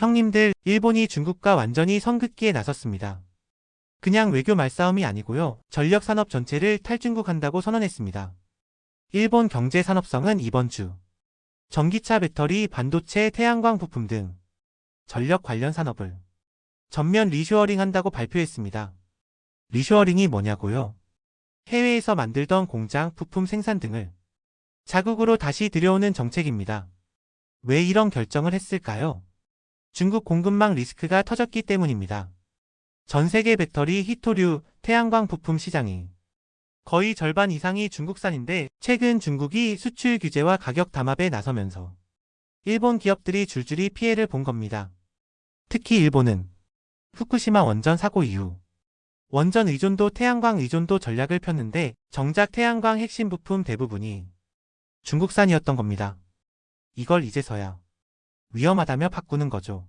형님들, 일본이 중국과 완전히 선긋기에 나섰습니다. 그냥 외교 말싸움이 아니고요. 전력 산업 전체를 탈중국한다고 선언했습니다. 일본 경제 산업성은 이번 주 전기차 배터리, 반도체, 태양광 부품 등 전력 관련 산업을 전면 리쇼어링 한다고 발표했습니다. 리쇼어링이 뭐냐고요? 해외에서 만들던 공장, 부품 생산 등을 자국으로 다시 들여오는 정책입니다. 왜 이런 결정을 했을까요? 중국 공급망 리스크가 터졌기 때문입니다. 전 세계 배터리, 히토류, 태양광 부품 시장이 거의 절반 이상이 중국산인데 최근 중국이 수출 규제와 가격 담합에 나서면서 일본 기업들이 줄줄이 피해를 본 겁니다. 특히 일본은 후쿠시마 원전 사고 이후 원전 의존도 태양광 의존도 전략을 폈는데 정작 태양광 핵심 부품 대부분이 중국산이었던 겁니다. 이걸 이제서야 위험하다며 바꾸는 거죠.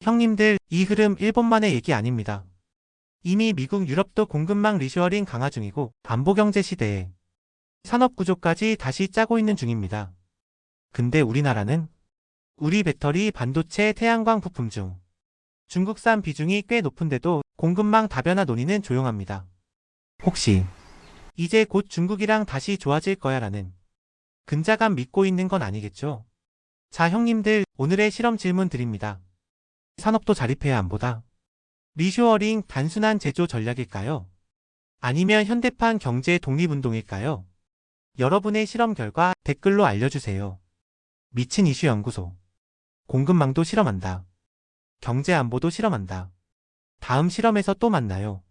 형님들, 이 흐름 일본만의 얘기 아닙니다. 이미 미국, 유럽도 공급망 리쇼어링 강화 중이고 안보 경제 시대에 산업 구조까지 다시 짜고 있는 중입니다. 근데 우리나라는 우리 배터리, 반도체, 태양광 부품 중 중국산 비중이 꽤 높은데도 공급망 다변화 논의는 조용합니다. 혹시 이제 곧 중국이랑 다시 좋아질 거야 라는 근자감 믿고 있는 건 아니겠죠? 자, 형님들, 오늘의 실험 질문 드립니다. 산업도 자립해야 안보다. 리쇼어링 단순한 제조 전략일까요? 아니면 현대판 경제 독립운동일까요? 여러분의 실험 결과 댓글로 알려주세요. 미친 이슈 연구소. 공급망도 실험한다. 경제 안보도 실험한다. 다음 실험에서 또 만나요.